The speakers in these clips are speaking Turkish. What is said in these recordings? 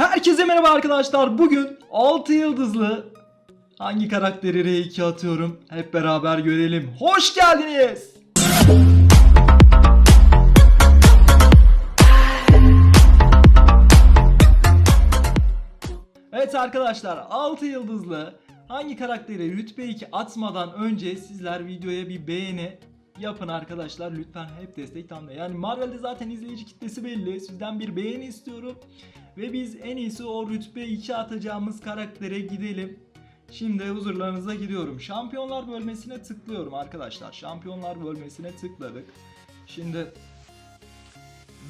Herkese merhaba arkadaşlar. Bugün 6 yıldızlı hangi karakteri R2 atıyorum? Hep beraber görelim. Hoş geldiniz. Evet arkadaşlar 6 yıldızlı hangi karakteri rütbe 2 atmadan önce sizler videoya bir beğeni yapın arkadaşlar lütfen hep destek tamda. Yani Marvel'de zaten izleyici kitlesi belli. Sizden bir beğeni istiyorum. Ve biz en iyisi o rütbe 2 atacağımız karaktere gidelim. Şimdi huzurlarınıza gidiyorum. Şampiyonlar bölmesine tıklıyorum arkadaşlar. Şampiyonlar bölmesine tıkladık. Şimdi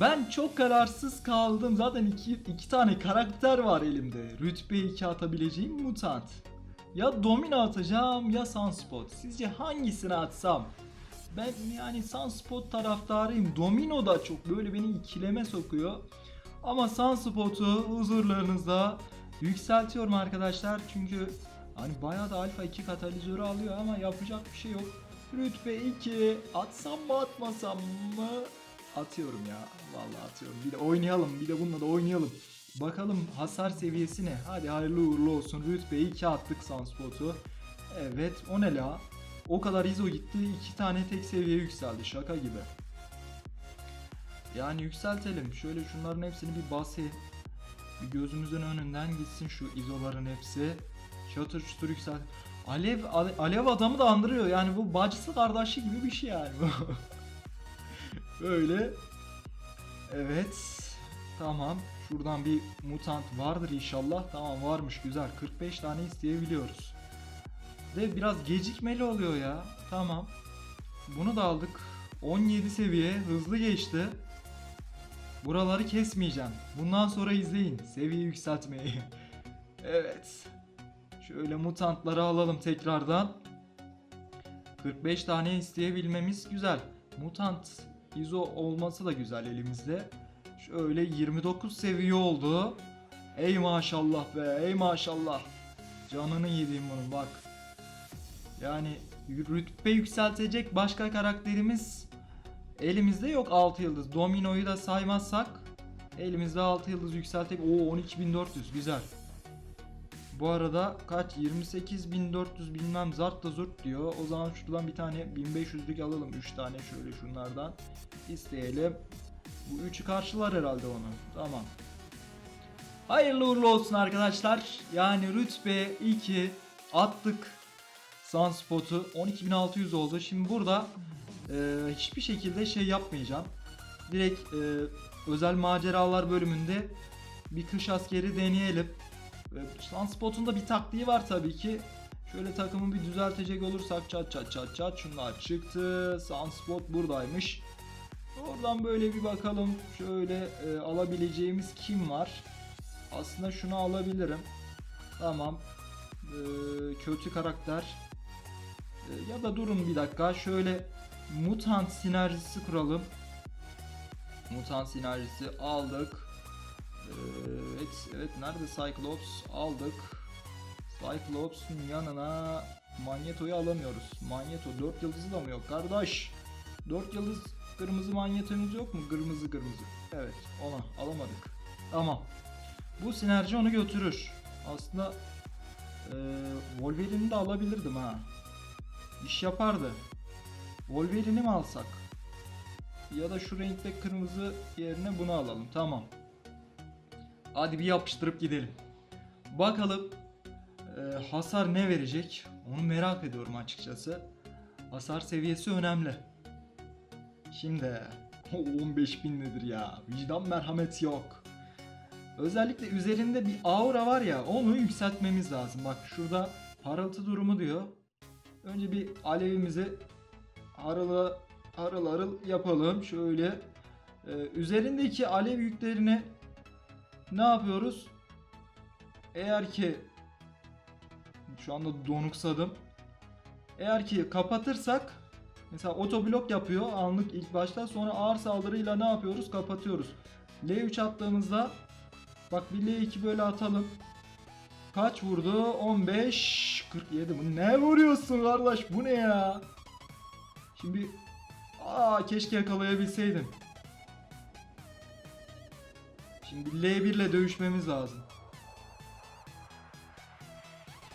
ben çok kararsız kaldım. Zaten iki, iki tane karakter var elimde. Rütbe 2 atabileceğim mutant. Ya Domino atacağım ya Sunspot. Sizce hangisini atsam? Ben yani Sunspot taraftarıyım. Domino da çok böyle beni ikileme sokuyor. Ama Sunspot'u huzurlarınızda yükseltiyorum arkadaşlar. Çünkü hani bayağı da Alpha 2 katalizörü alıyor ama yapacak bir şey yok. Rütbe 2 atsam mı atmasam mı? Atıyorum ya. Vallahi atıyorum. Bir de oynayalım. Bir de bununla da oynayalım. Bakalım hasar seviyesi ne? Hadi hayırlı uğurlu olsun. Rütbe 2 attık Sunspot'u. Evet o ne la? O kadar ISO gitti. iki tane tek seviye yükseldi. Şaka gibi. Yani yükseltelim. Şöyle şunların hepsini bir basayım. Bir gözümüzün önünden gitsin şu izoların hepsi. Çatır çutur yüksel. Alev ale- alev adamı da andırıyor. Yani bu bacısı kardeşi gibi bir şey yani bu. Böyle. Evet. Tamam. Şuradan bir mutant vardır inşallah. Tamam varmış güzel. 45 tane isteyebiliyoruz. Ve biraz gecikmeli oluyor ya. Tamam. Bunu da aldık. 17 seviye hızlı geçti. Buraları kesmeyeceğim. Bundan sonra izleyin seviye yükseltmeyi. evet. Şöyle mutantları alalım tekrardan. 45 tane isteyebilmemiz güzel. Mutant izo olması da güzel elimizde. Şöyle 29 seviye oldu. Ey maşallah be, ey maşallah. Canını yediğim bunun bak. Yani rütbe yükseltecek başka karakterimiz elimizde yok 6 yıldız. Domino'yu da saymazsak elimizde 6 yıldız yükseltecek. Oo 12400 güzel. Bu arada kaç 28400 bilmem zart da zurt diyor. O zaman şuradan bir tane 1500'lük alalım. 3 tane şöyle şunlardan isteyelim. Bu 3'ü karşılar herhalde onu. Tamam. Hayırlı uğurlu olsun arkadaşlar. Yani rütbe 2 attık. Sunspot'u 12600 oldu. Şimdi burada e, hiçbir şekilde şey yapmayacağım. Direkt e, özel maceralar bölümünde bir kış askeri deneyelim. E, Sunspot'un da bir taktiği var tabii ki. Şöyle takımı bir düzeltecek olursak çat çat çat çat şunlar çıktı. Sunspot buradaymış. Oradan böyle bir bakalım. Şöyle e, alabileceğimiz kim var? Aslında şunu alabilirim. Tamam. E, kötü karakter. Ya da durun bir dakika. Şöyle mutant sinerjisi kuralım. Mutant sinerjisi aldık. Evet, evet nerede Cyclops aldık. Cyclops'un yanına Magneto'yu alamıyoruz. Magneto 4 yıldızı da mı yok kardeş? 4 yıldız kırmızı manyetomuz yok mu? Kırmızı kırmızı. Evet ona alamadık. Tamam. Bu sinerji onu götürür. Aslında e, Wolverine'i de alabilirdim ha. İş yapardı. Wolverine'i mi alsak? Ya da şu renkte kırmızı yerine bunu alalım. Tamam. Hadi bir yapıştırıp gidelim. Bakalım e, hasar ne verecek? Onu merak ediyorum açıkçası. Hasar seviyesi önemli. Şimdi 15 bin nedir ya? Vicdan merhamet yok. Özellikle üzerinde bir aura var ya onu yükseltmemiz lazım. Bak şurada parıltı durumu diyor. Önce bir alevimizi harıl harıl harıl yapalım. Şöyle e, üzerindeki alev yüklerini ne yapıyoruz? Eğer ki şu anda donuksadım. Eğer ki kapatırsak mesela otoblok yapıyor anlık ilk başta sonra ağır saldırıyla ne yapıyoruz? Kapatıyoruz. L3 attığımızda bak bir L2 böyle atalım. Kaç vurdu? 15 47 bu ne vuruyorsun kardeş bu ne ya? Şimdi aa keşke yakalayabilseydim. Şimdi L1 ile dövüşmemiz lazım.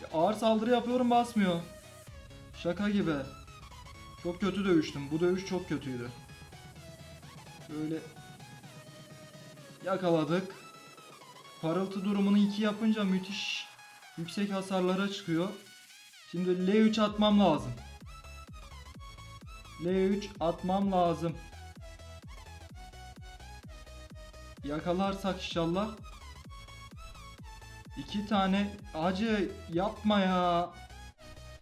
Ya ağır saldırı yapıyorum basmıyor. Şaka gibi. Çok kötü dövüştüm. Bu dövüş çok kötüydü. Böyle yakaladık. Parıltı durumunu 2 yapınca müthiş yüksek hasarlara çıkıyor. Şimdi L3 atmam lazım. L3 atmam lazım. Yakalarsak inşallah. İki tane acı yapma ya.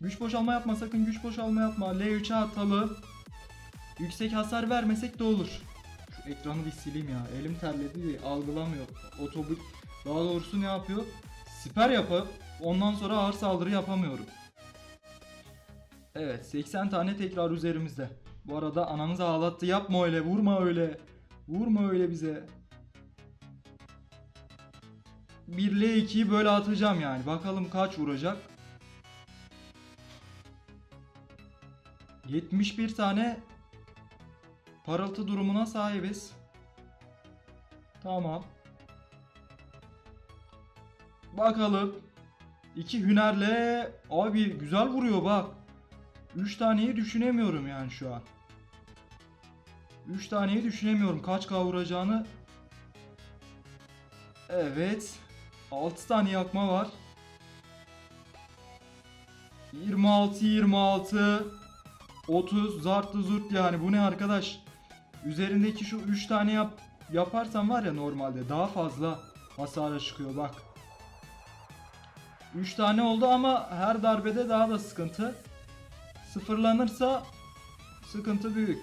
Güç boşalma yapma sakın güç boşalma yapma. L3'e atalım. Yüksek hasar vermesek de olur. Şu ekranı bir sileyim ya. Elim terledi diye algılamıyor. Otobüs daha doğrusu ne yapıyor? Siper yapıp ondan sonra ağır saldırı yapamıyorum. Evet 80 tane tekrar üzerimizde. Bu arada ananız ağlattı yapma öyle vurma öyle. Vurma öyle bize. 1 ile 2'yi böyle atacağım yani. Bakalım kaç vuracak. 71 tane parıltı durumuna sahibiz. Tamam. Bakalım. İki hünerle abi güzel vuruyor bak. 3 taneyi düşünemiyorum yani şu an. 3 taneyi düşünemiyorum kaç kavuracağını. Evet. 6 tane yakma var. 26 26 30 zartlı zurt yani bu ne arkadaş? Üzerindeki şu 3 tane yap yaparsam var ya normalde daha fazla hasara çıkıyor bak. 3 tane oldu ama her darbede daha da sıkıntı. Sıfırlanırsa sıkıntı büyük.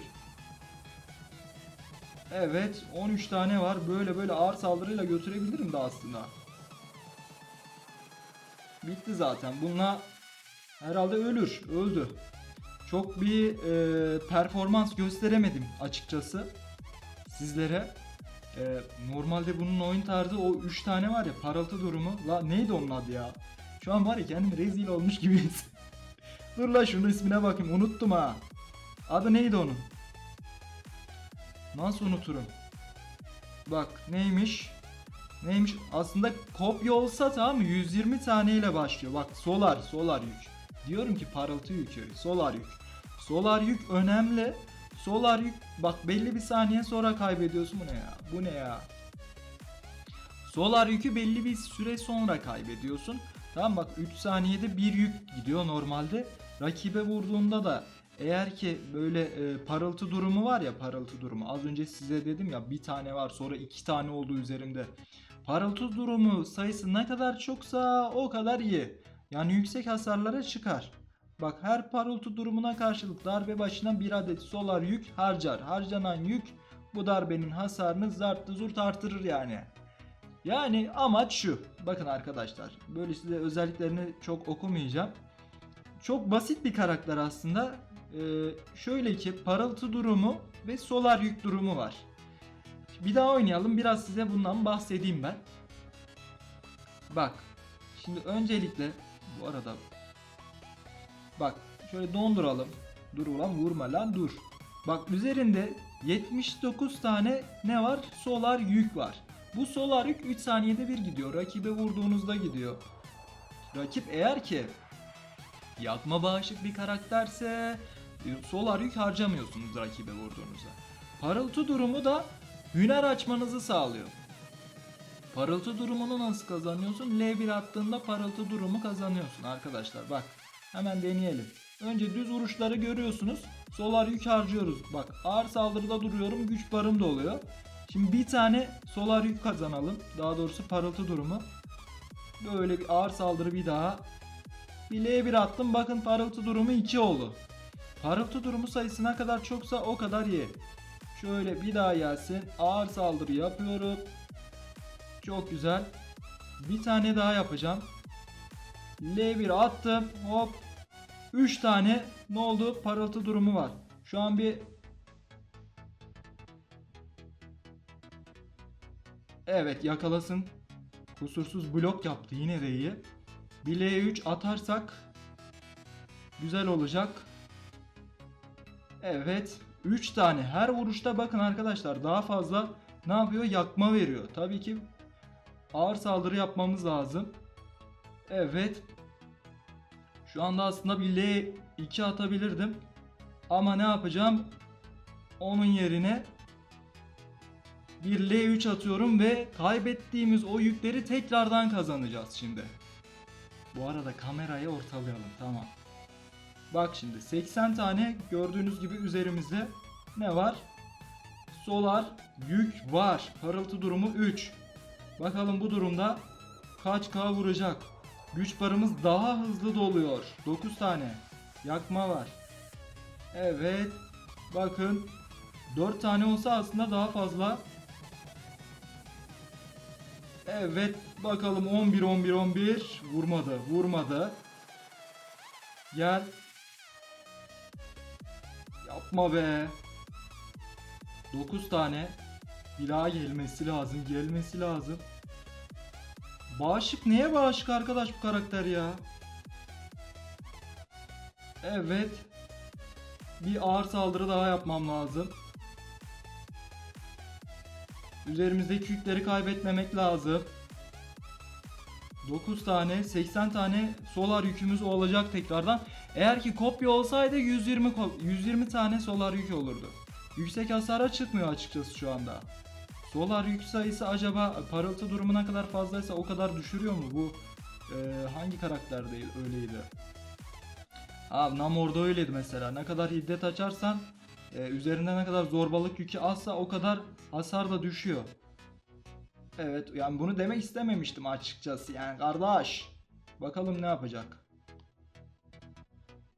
Evet 13 tane var. Böyle böyle ağır saldırıyla götürebilirim de aslında. Bitti zaten. Bununla herhalde ölür. Öldü. Çok bir e, performans gösteremedim açıkçası sizlere. E, normalde bunun oyun tarzı o 3 tane var ya parıltı durumu. La neydi onun adı ya? Şu an var ya kendim rezil olmuş gibiyiz. Dur la şunun ismine bakayım unuttum ha. Adı neydi onun? Nasıl unuturum? Bak neymiş? Neymiş? Aslında kopya olsa tamam mı? 120 taneyle başlıyor. Bak solar, solar yük. Diyorum ki parıltı yükü, solar yük. Solar yük önemli. Solar yük bak belli bir saniye sonra kaybediyorsun. Bu ne ya? Bu ne ya? Solar yükü belli bir süre sonra kaybediyorsun. Tamam bak 3 saniyede bir yük gidiyor normalde. Rakibe vurduğunda da eğer ki böyle e, parıltı durumu var ya parıltı durumu. Az önce size dedim ya bir tane var sonra iki tane oldu üzerimde. Parıltı durumu sayısı ne kadar çoksa o kadar iyi. Yani yüksek hasarlara çıkar. Bak her parıltı durumuna karşılık darbe başına bir adet solar yük harcar. Harcanan yük bu darbenin hasarını zarttı zurt artırır yani. Yani amaç şu. Bakın arkadaşlar. Böyle size özelliklerini çok okumayacağım. Çok basit bir karakter aslında. Ee, şöyle ki parıltı durumu ve solar yük durumu var. Bir daha oynayalım. Biraz size bundan bahsedeyim ben. Bak. Şimdi öncelikle bu arada bak şöyle donduralım. Dur ulan vurma lan dur. Bak üzerinde 79 tane ne var? Solar yük var. Bu solar yük 3 saniyede bir gidiyor. Rakibe vurduğunuzda gidiyor. Rakip eğer ki yakma bağışık bir karakterse e, solar yük harcamıyorsunuz rakibe vurduğunuzda. Parıltı durumu da hüner açmanızı sağlıyor. Parıltı durumunu nasıl kazanıyorsun? L1 attığında parıltı durumu kazanıyorsun arkadaşlar. Bak hemen deneyelim. Önce düz vuruşları görüyorsunuz. Solar yük harcıyoruz. Bak ağır saldırıda duruyorum. Güç barım da oluyor. Şimdi bir tane solar yük kazanalım. Daha doğrusu parıltı durumu. Böyle bir ağır saldırı bir daha. Bir L1 attım. Bakın parıltı durumu 2 oldu. Parıltı durumu sayısı ne kadar çoksa o kadar iyi. Şöyle bir daha gelsin. Ağır saldırı yapıyorum. Çok güzel. Bir tane daha yapacağım. L1 attım. Hop. 3 tane ne oldu? Parıltı durumu var. Şu an bir Evet yakalasın. Kusursuz blok yaptı yine de iyi. Bir L3 atarsak güzel olacak. Evet. 3 tane her vuruşta bakın arkadaşlar daha fazla ne yapıyor? Yakma veriyor. Tabii ki ağır saldırı yapmamız lazım. Evet. Şu anda aslında bir L2 atabilirdim. Ama ne yapacağım? Onun yerine bir L3 atıyorum ve kaybettiğimiz o yükleri tekrardan kazanacağız şimdi. Bu arada kamerayı ortalayalım tamam. Bak şimdi 80 tane gördüğünüz gibi üzerimizde ne var? Solar yük var. Parıltı durumu 3. Bakalım bu durumda kaç K vuracak? Güç barımız daha hızlı doluyor. 9 tane. Yakma var. Evet. Bakın 4 tane olsa aslında daha fazla. Evet bakalım 11 11 11 vurmadı vurmadı. Gel. Yapma be. 9 tane. Bir daha gelmesi lazım gelmesi lazım. Bağışık neye bağışık arkadaş bu karakter ya? Evet. Bir ağır saldırı daha yapmam lazım. Üzerimizdeki yükleri kaybetmemek lazım. 9 tane 80 tane solar yükümüz olacak tekrardan. Eğer ki kopya olsaydı 120 ko- 120 tane solar yük olurdu. Yüksek hasara çıkmıyor açıkçası şu anda. Solar yük sayısı acaba parıltı durumuna kadar fazlaysa o kadar düşürüyor mu? Bu e, hangi karakterde öyleydi? Abi Namor'da öyleydi mesela. Ne kadar hiddet açarsan e, üzerinde ne kadar zorbalık yükü azsa o kadar hasar da düşüyor. Evet yani bunu demek istememiştim açıkçası yani kardeş. Bakalım ne yapacak.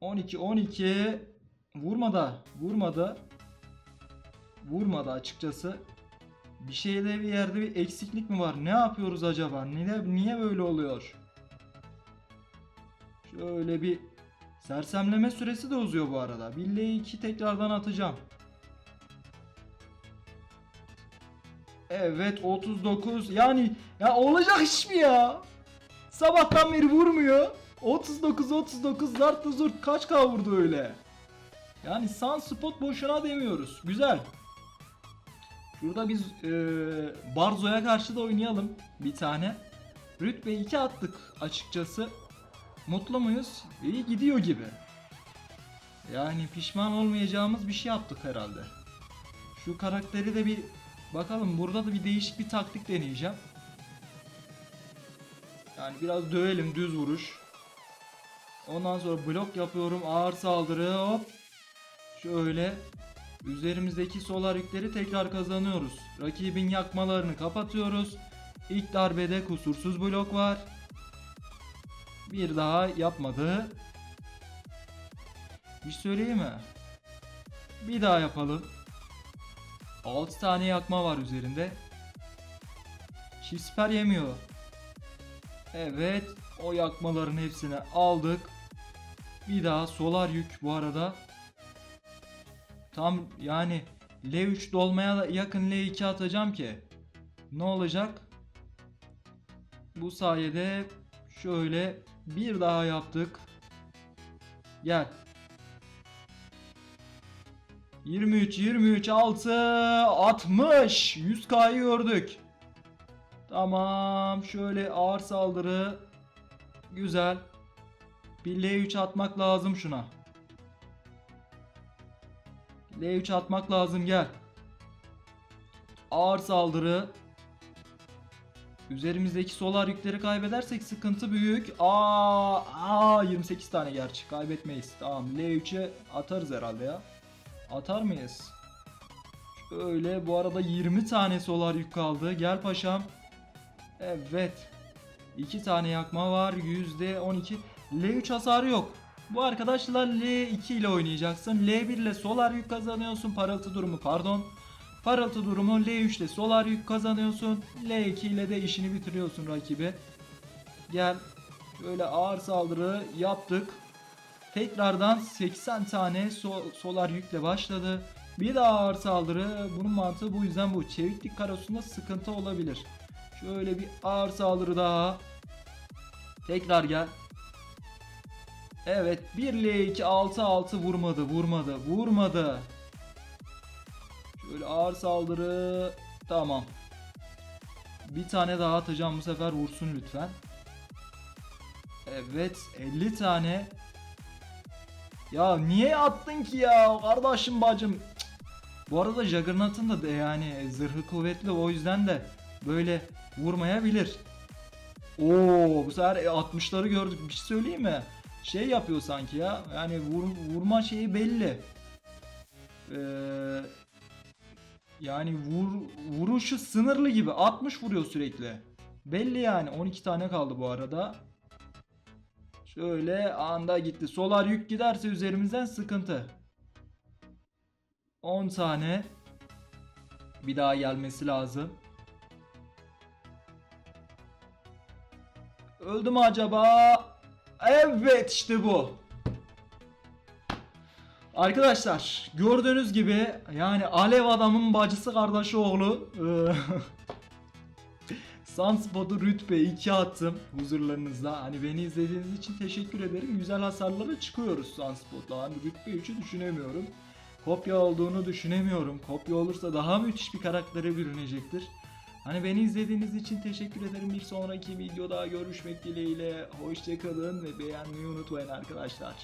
12 12 vurmadı vurmadı vurmadı açıkçası. Bir şeyde bir yerde bir eksiklik mi var? Ne yapıyoruz acaba? Niye, niye böyle oluyor? Şöyle bir sersemleme süresi de uzuyor bu arada. Billahi 2 tekrardan atacağım. Evet 39 yani ya olacak iş mi ya? Sabahtan beri vurmuyor. 39 39 zart zurt kaç K vurdu öyle? Yani Sunspot boşuna demiyoruz. Güzel. Şurada biz e, Barzo'ya karşı da oynayalım bir tane. Rütbe 2 attık açıkçası. Mutlu muyuz? İyi gidiyor gibi. Yani pişman olmayacağımız bir şey yaptık herhalde. Şu karakteri de bir bakalım burada da bir değişik bir taktik deneyeceğim. Yani biraz dövelim düz vuruş. Ondan sonra blok yapıyorum ağır saldırı hop. Şöyle üzerimizdeki solar yükleri tekrar kazanıyoruz. Rakibin yakmalarını kapatıyoruz. İlk darbede kusursuz blok var. Bir daha yapmadı. Bir söyleyeyim mi? Bir daha yapalım. 6 tane yakma var üzerinde. Çift siper yemiyor. Evet. O yakmaların hepsini aldık. Bir daha solar yük bu arada. Tam yani L3 dolmaya yakın L2 atacağım ki. Ne olacak? Bu sayede şöyle bir daha yaptık. Gel. 23 23 6 60 100k'yı gördük. Tamam şöyle ağır saldırı güzel. Bir L3 atmak lazım şuna. L3 atmak lazım gel. Ağır saldırı. Üzerimizdeki solar yükleri kaybedersek sıkıntı büyük. Aa, aa 28 tane gerçi kaybetmeyiz. Tamam L3'e atarız herhalde ya. Atar mıyız? Şöyle bu arada 20 tane solar yük kaldı. Gel paşam. Evet. 2 tane yakma var. %12. L3 hasarı yok. Bu arkadaşlar L2 ile oynayacaksın. L1 ile solar yük kazanıyorsun. Parıltı durumu pardon. Parıltı durumu L3 ile solar yük kazanıyorsun. L2 ile de işini bitiriyorsun rakibi. Gel. Şöyle ağır saldırı yaptık. Tekrardan 80 tane so- solar yükle başladı. Bir daha ağır saldırı. Bunun mantığı bu yüzden bu. Çeviklik karosunda sıkıntı olabilir. Şöyle bir ağır saldırı daha. Tekrar gel. Evet 1 L2 6 6 vurmadı vurmadı vurmadı. Şöyle ağır saldırı Tamam. Bir tane daha atacağım bu sefer vursun lütfen. Evet 50 tane. Ya niye attın ki ya kardeşim bacım. Bu arada Juggernaut'un da de yani zırhı kuvvetli o yüzden de böyle vurmayabilir. Oo bu sefer e, 60'ları gördük. Bir şey söyleyeyim mi? Şey yapıyor sanki ya. Yani vur- vurma şeyi belli. Ee, yani vur, vuruşu sınırlı gibi. 60 vuruyor sürekli. Belli yani. 12 tane kaldı bu arada. Şöyle anda gitti. Solar yük giderse üzerimizden sıkıntı. 10 tane. Bir daha gelmesi lazım. Öldü mü acaba? Evet işte bu. Arkadaşlar gördüğünüz gibi yani Alev adamın bacısı kardeşi oğlu eee, Sunspot'u rütbe 2 attım huzurlarınızda. Hani beni izlediğiniz için teşekkür ederim. Güzel hasarlara çıkıyoruz Sunspot'la. Hani rütbe 3'ü düşünemiyorum. Kopya olduğunu düşünemiyorum. Kopya olursa daha müthiş bir karaktere bürünecektir. Hani beni izlediğiniz için teşekkür ederim. Bir sonraki videoda görüşmek dileğiyle. Hoşçakalın ve beğenmeyi unutmayın arkadaşlar.